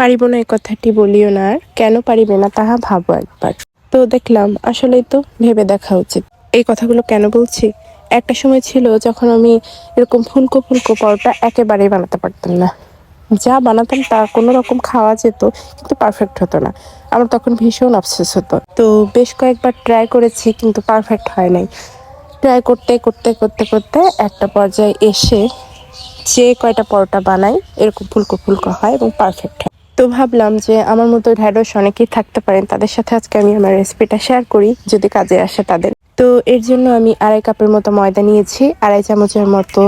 পারিব না এই কথাটি বলিও না আর। কেন পারিবে না তাহা ভাবো একবার। তো দেখলাম, আসলেই তো ভেবে দেখা উচিত। এই কথাগুলো কেন বলছি? একটা সময় ছিল যখন আমি এরকম ফুলকো ফুলকো পরোটা একেবারেই বানাতে পারতাম না। যা বানাতাম তা কোনো রকম খাওয়া যেত কিন্তু পারফেক্ট হতো না। আমার তখন ভীষণ আফসোস হতো। তো বেশ কয়েকবার ট্রাই করেছি কিন্তু পারফেক্ট হয় নাই। ট্রাই করতে করতে করতে করতে একটা পর্যায়ে এসে যে কয়টা পরোটা বানাই এরকম ফুলকো ফুলকো হয় এবং পারফেক্ট হয়। তো ভাবলাম যে আমার মতো ঢ্যাঁড়স অনেকেই থাকতে পারেন। তাদের সাথে আজকে আমি আমার রেসিপিটা শেয়ার করি, যদি কাজে আসে তাদের। তো এর জন্য আমি আড়াই কাপের মতো ময়দা নিয়েছি, আড়াই চামচের মতো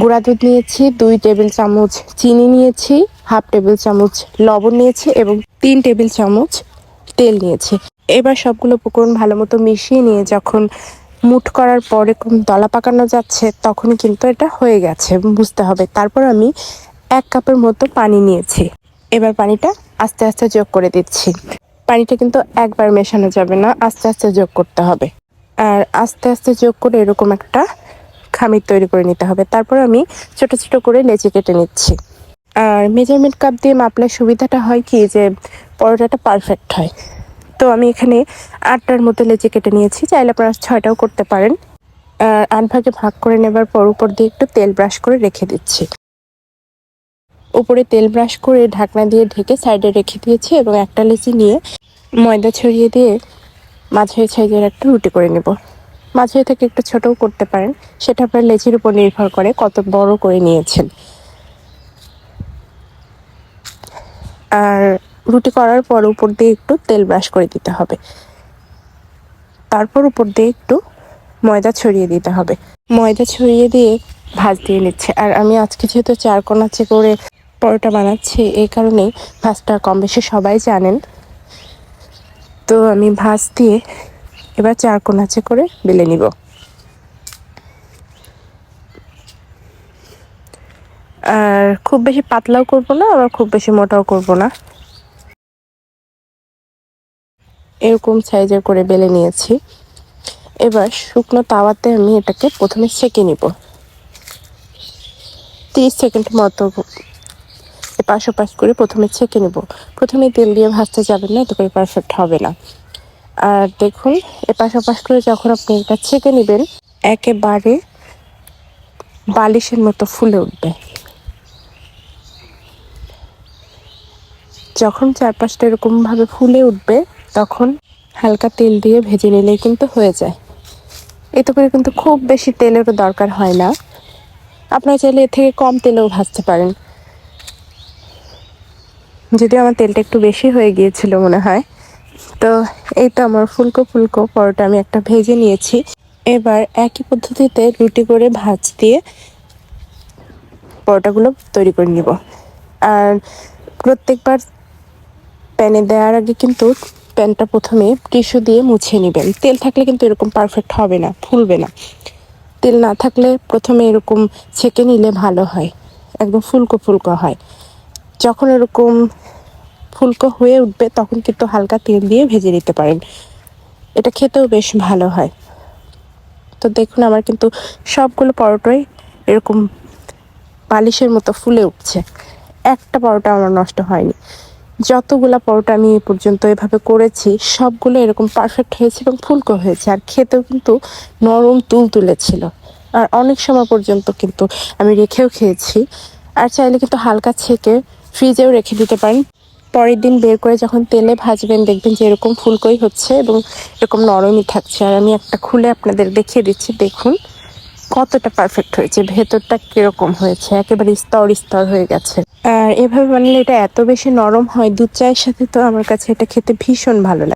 গুঁড়া দুধ নিয়েছি, দুই টেবিল চামচ চিনি নিয়েছি, হাফ টেবিল চামচ লবণ নিয়েছি এবং তিন টেবিল চামচ তেল নিয়েছি। এবার সবগুলো উপকরণ ভালো মতো মিশিয়ে নিয়ে যখন মুঠ করার পর দলা পাকানো যাচ্ছে, তখন কিন্তু এটা হয়ে গেছে, বুঝতে হবে। তারপর আমি এক কাপের মতো পানি নিয়েছি। এবার পানিটা আস্তে আস্তে যোগ করে দিচ্ছি। পানিটা কিন্তু একবার মেশানো যাবে না, আস্তে আস্তে যোগ করতে হবে। আর আস্তে আস্তে যোগ করে এরকম একটা খামির তৈরি করে নিতে হবে। তারপর আমি ছোট ছোট করে লেচি কেটে নিচ্ছি। আর মেজারমেন্ট কাপ দিয়ে মাপলে সুবিধাটা হয় কি যে, পরোটাটা পারফেক্ট হয়। তো আমি এখানে আটটার মতো লেচি কেটে নিয়েছি, চাইলে আপনারা ছয়টাও করতে পারেন। আর আট ভাগে ভাগ করে নেবার পর উপর দিয়ে একটু তেল ব্রাশ করে রেখে দিচ্ছি। উপরে তেল ব্রাশ করে ঢাকনা দিয়ে ঢেকে সাইডে রেখে দিয়েছি এবং একটা লেচি নিয়ে ময়দা ছড়িয়ে দিয়ে মাঝারি সাইজের একটা রুটি করে নেব। মাঝে থেকে একটু ছোটও করতে পারেন। সেটা আপনার লেচির উপর নির্ভর করে কত বড় করে নিয়েছেন। আর রুটি করার পর উপর দিয়ে একটু তেল ব্রাশ করে দিতে হবে। তারপর উপর দিয়ে একটু ময়দা ছড়িয়ে দিতে হবে। ময়দা ছড়িয়ে দিয়ে ভাজ দিয়ে নিচ্ছে। আর আমি আজকে যেহেতু চার কোনাচে করে পরোটা বানাচ্ছি, এই কারণেই ভাজটা কম বেশি সবাই জানেন। তো আমি ভাজ দিয়ে এবার চার কোনাচে করে বেলে নিব। আর খুব বেশি পাতলাও করব না, আবার খুব বেশি মোটাও করব না। এরকম সাইজের করে বেলে নিয়েছি। এবার শুকনো তাওয়াতে আমি এটাকে প্রথমে সেকে নিব। তিরিশ সেকেন্ড মতো ওপাশ করে প্রথমে ছেঁকে নেব। প্রথমে তেল দিয়ে ভাজতে যাবেন না এতে করে পারফেক্ট হবে না। আর দেখুন এপাশ ওপাশ করে যখন আপনি এটা ছেঁকে নেবেন, একেবারে বালিশের মতো ফুলে উঠবে। যখন চারপাশটা এরকমভাবে ফুলে উঠবে, তখন হালকা তেল দিয়ে ভেজে নিলেই কিন্তু হয়ে যায়। এতে করে কিন্তু খুব বেশি তেলেরও দরকার হয় না। আপনারা চাইলে এর থেকে কম তেলেও ভাজতে পারেন। যদিও আমার তেলটা একটু বেশি হয়ে গিয়েছিল মনে হয়। তো এই তো আমার ফুলকো ফুলকো, পরোটা আমি একটা ভেজে নিয়েছি। এবার একই পদ্ধতিতে রুটি করে ভাজ দিয়ে পরোটাগুলো তৈরি করে নিব। আর প্রত্যেকবার প্যানে দেওয়ার আগে কিন্তু প্যানটা প্রথমে টিস্যু দিয়ে মুছে নেবেন। তেল থাকলে কিন্তু এরকম পারফেক্ট হবে না, ফুলবে না। তেল না থাকলে প্রথমে এরকম ছেঁকে নিলে ভালো হয়, একদম ফুলকো ফুলকো হয়। যখন এরকম ফুলকো হয়ে উঠবে, তখন কিন্তু হালকা তেল দিয়ে ভেজে নিতে পারেন। এটা খেতেও বেশ ভালো হয়। তো দেখুন, আমার কিন্তু সবগুলো পরোটাই এরকম বালিশের মতো ফুলে উঠছে। একটা পরোটা আমার নষ্ট হয়নি। যতগুলো পরোটা আমি এ পর্যন্ত এভাবে করেছি, সবগুলো এরকম পারফেক্ট হয়েছে এবং ফুলকো হয়েছে। আর খেতেও কিন্তু নরম তুল তুলেছিল। আর অনেক সময় পর্যন্ত কিন্তু আমি রেখেও খেয়েছি। আর চাইলে কিন্তু হালকা ছেঁকে ফ্রিজেও রেখে দিতে পারেন। পরের দিন বের করে যখন তেলে ভাজবেন, দেখবেন যে এরকম ফুলকই হচ্ছে এবং এরকম নরমই থাকছে। আর আমি একটা খুলে আপনাদের দেখিয়ে দিচ্ছি, দেখুন কতটা পারফেক্ট হয়েছে, ভেতরটা কীরকম হয়েছে, একেবারে স্তর স্তর হয়ে গেছে। আর এভাবে বানালে এটা এত বেশি নরম হয় দুধ চায়ের সাথে তো আমার কাছে এটা খেতে ভীষণ ভালো লাগে।